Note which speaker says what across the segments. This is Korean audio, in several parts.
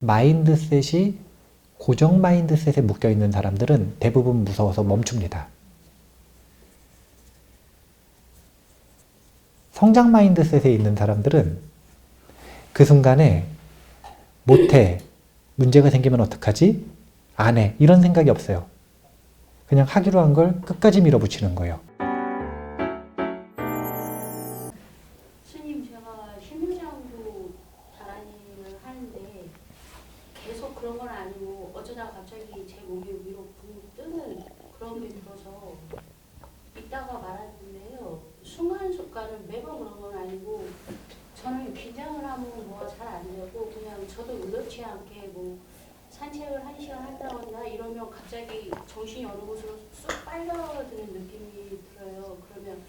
Speaker 1: 마인드셋이 고정 마인드셋에 묶여 있는 사람들은 대부분 무서워서 멈춥니다. 성장 마인드셋에 있는 사람들은 그 순간에 못해, 문제가 생기면 어떡하지? 안 해. 이런 생각이 없어요. 그냥 하기로 한 걸 끝까지 밀어붙이는 거예요.
Speaker 2: 순간순간은 매번 그런 건 아니고 저는 긴장을 하면 뭐가 잘 안 되고 그냥 저도 의도치 않게 뭐 산책을 한 시간 한다거나 이러면 갑자기 정신이 어느 곳으로 쑥 빨려드는 느낌이 들어요 그러면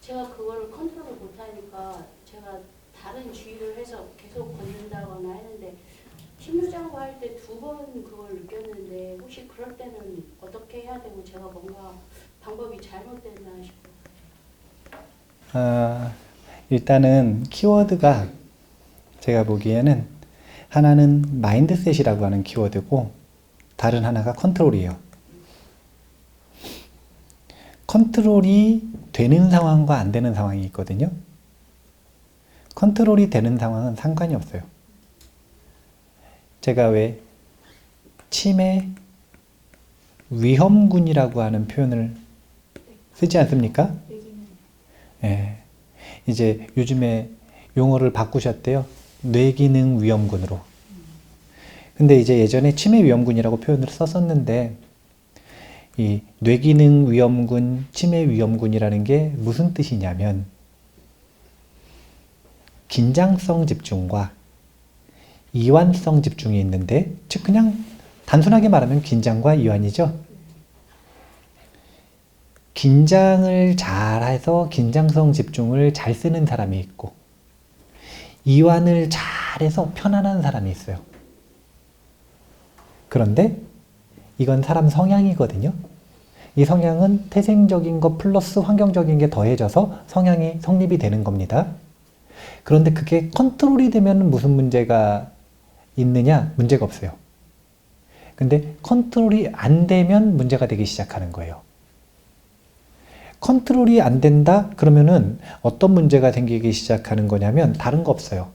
Speaker 2: 제가 그거를 컨트롤을 못하니까 제가 다른 주의를 해서 계속 걷는다거나 했는데 심리장구 할 때 두 번 그걸 느꼈는데 혹시 그럴 때는 어떻게 해야 되고 제가 뭔가 방법이 잘못됐나 싶어요.
Speaker 1: 아, 일단은 키워드가 제가 보기에는 하나는 마인드셋이라고 하는 키워드고 다른 하나가 컨트롤이에요. 컨트롤이 되는 상황과 안 되는 상황이 있거든요. 컨트롤이 되는 상황은 상관이 없어요. 제가 왜 치매 위험군이라고 하는 표현을 쓰지 않습니까? 예. 이제 요즘에 용어를 바꾸셨대요. 뇌기능 위험군으로. 근데 이제 예전에 치매 위험군이라고 표현을 썼었는데 이 뇌기능 위험군, 치매 위험군이라는 게 무슨 뜻이냐면 긴장성 집중과 이완성 집중이 있는데 즉 그냥 단순하게 말하면 긴장과 이완이죠. 긴장을 잘해서 긴장성 집중을 잘 쓰는 사람이 있고 이완을 잘해서 편안한 사람이 있어요. 그런데 이건 사람 성향이거든요. 이 성향은 태생적인 것 플러스 환경적인 게 더해져서 성향이 성립이 되는 겁니다. 그런데 그게 컨트롤이 되면 무슨 문제가 있느냐? 문제가 없어요. 근데 컨트롤이 안 되면 문제가 되기 시작하는 거예요. 컨트롤이 안 된다? 그러면은 어떤 문제가 생기기 시작하는 거냐면 다른 거 없어요.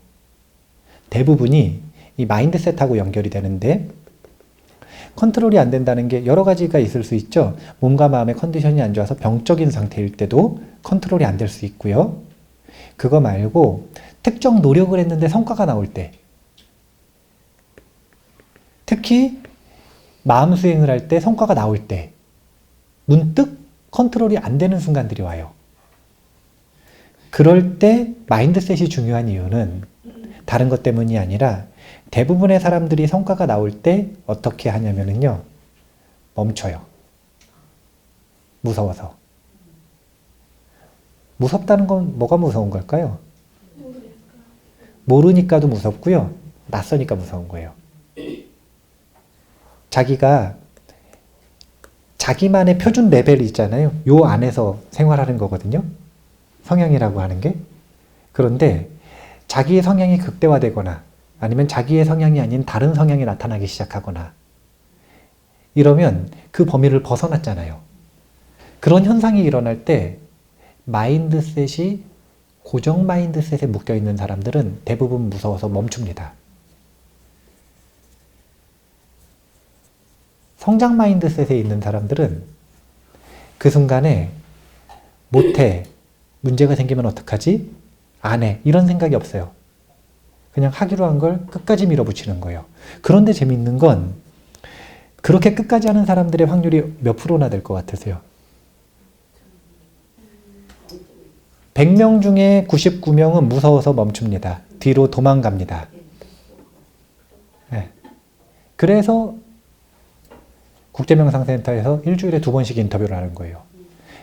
Speaker 1: 대부분이 이 마인드셋하고 연결이 되는데 컨트롤이 안 된다는 게 여러 가지가 있을 수 있죠. 몸과 마음의 컨디션이 안 좋아서 병적인 상태일 때도 컨트롤이 안 될 수 있고요. 그거 말고 특정 노력을 했는데 성과가 나올 때 특히 마음 수행을 할 때 성과가 나올 때 문득 컨트롤이 안 되는 순간들이 와요. 그럴 때 마인드셋이 중요한 이유는 다른 것 때문이 아니라 대부분의 사람들이 성과가 나올 때 어떻게 하냐면요. 멈춰요. 무서워서. 무섭다는 건 뭐가 무서운 걸까요? 모르니까도 무섭고요. 낯서니까 무서운 거예요. 자기가 자기만의 표준 레벨이 있잖아요. 요 안에서 생활하는 거거든요. 성향이라고 하는 게. 그런데 자기의 성향이 극대화되거나 아니면 자기의 성향이 아닌 다른 성향이 나타나기 시작하거나 이러면 그 범위를 벗어났잖아요. 그런 현상이 일어날 때 마인드셋이 고정 마인드셋에 묶여 있는 사람들은 대부분 무서워서 멈춥니다. 성장 마인드셋에 있는 사람들은 그 순간에 못해, 문제가 생기면 어떡하지? 안 해. 이런 생각이 없어요. 그냥 하기로 한 걸 끝까지 밀어붙이는 거예요. 그런데 재밌는 건 그렇게 끝까지 하는 사람들의 확률이 몇 프로나 될 것 같으세요? 100명 중에 99명은 무서워서 멈춥니다. 뒤로 도망갑니다. 네. 그래서 국제명상센터에서 일주일에 두 번씩 인터뷰를 하는 거예요.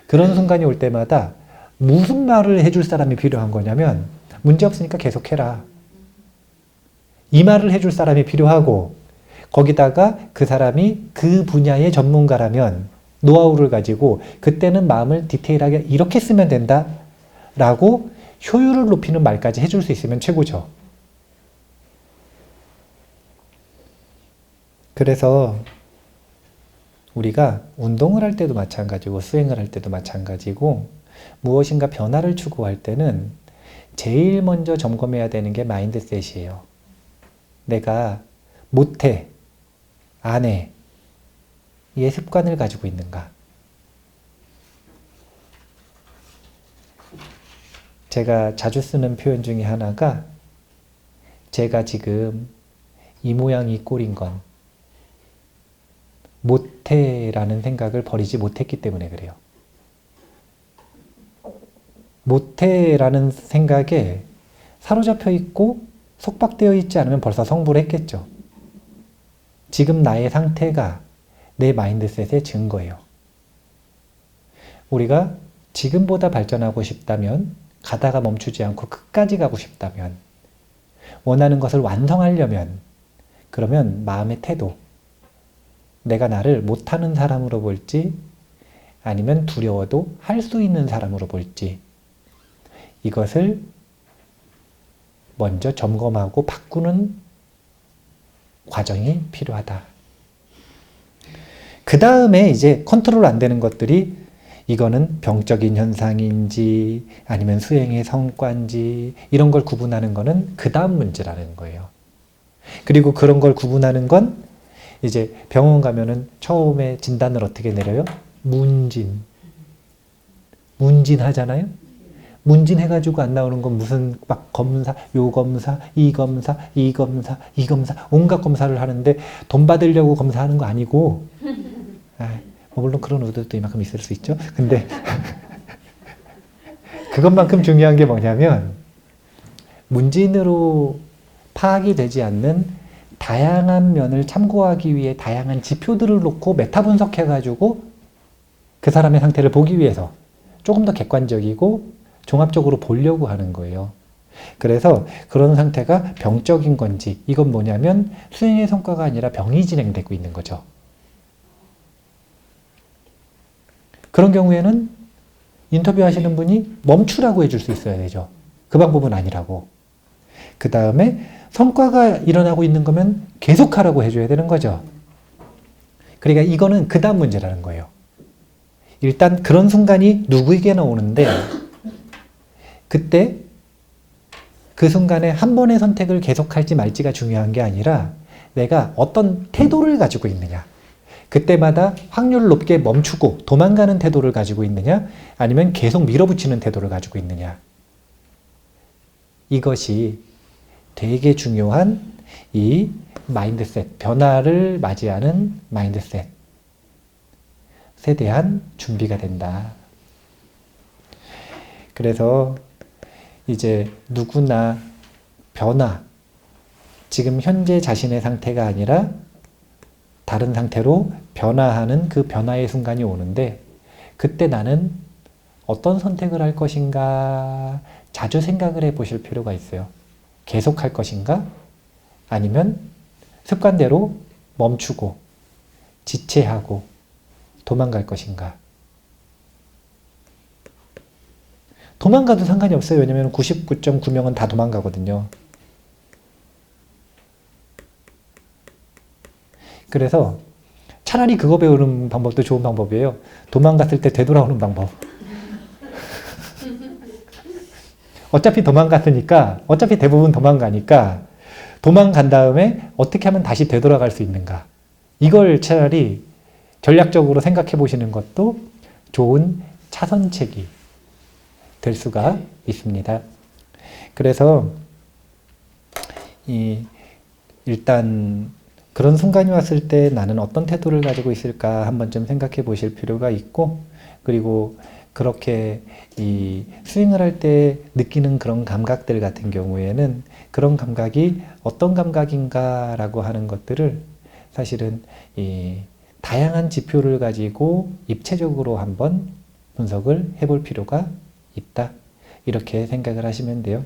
Speaker 1: 그런 순간이 올 때마다 무슨 말을 해줄 사람이 필요한 거냐면 문제 없으니까 계속해라. 이 말을 해줄 사람이 필요하고 거기다가 그 사람이 그 분야의 전문가라면 노하우를 가지고 그때는 마음을 디테일하게 이렇게 쓰면 된다 라고 효율을 높이는 말까지 해줄 수 있으면 최고죠. 그래서 우리가 운동을 할 때도 마찬가지고 수행을 할 때도 마찬가지고 무엇인가 변화를 추구할 때는 제일 먼저 점검해야 되는 게 마인드셋이에요. 내가 못해, 안 해, 이 습관을 가지고 있는가? 제가 자주 쓰는 표현 중에 하나가 제가 지금 이 모양 이 꼴인 건 못해라는 생각을 버리지 못했기 때문에 그래요. 못해라는 생각에 사로잡혀 있고 속박되어 있지 않으면 벌써 성불 했겠죠. 지금 나의 상태가 내 마인드셋의 증거예요. 우리가 지금보다 발전하고 싶다면, 가다가 멈추지 않고 끝까지 가고 싶다면, 원하는 것을 완성하려면, 그러면 마음의 태도, 내가 나를 못하는 사람으로 볼지, 아니면 두려워도 할 수 있는 사람으로 볼지, 이것을 먼저 점검하고 바꾸는 과정이 필요하다. 그 다음에 이제 컨트롤 안 되는 것들이 이거는 병적인 현상인지 아니면 수행의 성과인지 이런 걸 구분하는 거는 그 다음 문제라는 거예요. 그리고 그런 걸 구분하는 건 이제 병원 가면은 처음에 진단을 어떻게 내려요? 문진. 문진 하잖아요? 문진 해가지고 안 나오는 건 무슨 막 검사, 요 검사, 이 검사, 이 검사, 이 검사, 온갖 검사를 하는데 돈 받으려고 검사하는 거 아니고, 아, 뭐 물론 그런 의도도 이만큼 있을 수 있죠. 근데 그것만큼 중요한 게 뭐냐면 문진으로 파악이 되지 않는 다양한 면을 참고하기 위해 다양한 지표들을 놓고 메타 분석해가지고 그 사람의 상태를 보기 위해서 조금 더 객관적이고 종합적으로 보려고 하는 거예요. 그래서 그런 상태가 병적인 건지 이건 뭐냐면 수행의 성과가 아니라 병이 진행되고 있는 거죠. 그런 경우에는 인터뷰 하시는 분이 멈추라고 해줄 수 있어야 되죠. 그 방법은 아니라고. 그 다음에 성과가 일어나고 있는 거면 계속하라고 해줘야 되는 거죠. 그러니까 이거는 그 다음 문제라는 거예요. 일단 그런 순간이 누구에게나 오는데 그때 그 순간에 한 번의 선택을 계속할지 말지가 중요한 게 아니라 내가 어떤 태도를 가지고 있느냐. 그때마다 확률 높게 멈추고 도망가는 태도를 가지고 있느냐, 아니면 계속 밀어붙이는 태도를 가지고 있느냐. 이것이 되게 중요한 이 마인드셋, 변화를 맞이하는 마인드셋에 대한 준비가 된다. 그래서 이제 누구나 변화, 지금 현재 자신의 상태가 아니라 다른 상태로 변화하는 그 변화의 순간이 오는데 그때 나는 어떤 선택을 할 것인가 자주 생각을 해 보실 필요가 있어요. 계속 할 것인가? 아니면 습관대로 멈추고 지체하고 도망갈 것인가? 도망가도 상관이 없어요. 왜냐면 99.9명은 다 도망가거든요. 그래서 차라리 그거 배우는 방법도 좋은 방법이에요. 도망갔을 때 되돌아오는 방법. 어차피 도망갔으니까, 어차피 대부분 도망가니까, 도망간 다음에 어떻게 하면 다시 되돌아갈 수 있는가. 이걸 차라리 전략적으로 생각해 보시는 것도 좋은 차선책이 될 수가 있습니다. 그래서, 이, 일단, 그런 순간이 왔을 때 나는 어떤 태도를 가지고 있을까 한번 좀 생각해 보실 필요가 있고, 그리고 그렇게 이 스윙을 할 때 느끼는 그런 감각들 같은 경우에는 그런 감각이 어떤 감각인가라고 하는 것들을 사실은 이 다양한 지표를 가지고 입체적으로 한번 분석을 해볼 필요가 있다. 이렇게 생각을 하시면 돼요.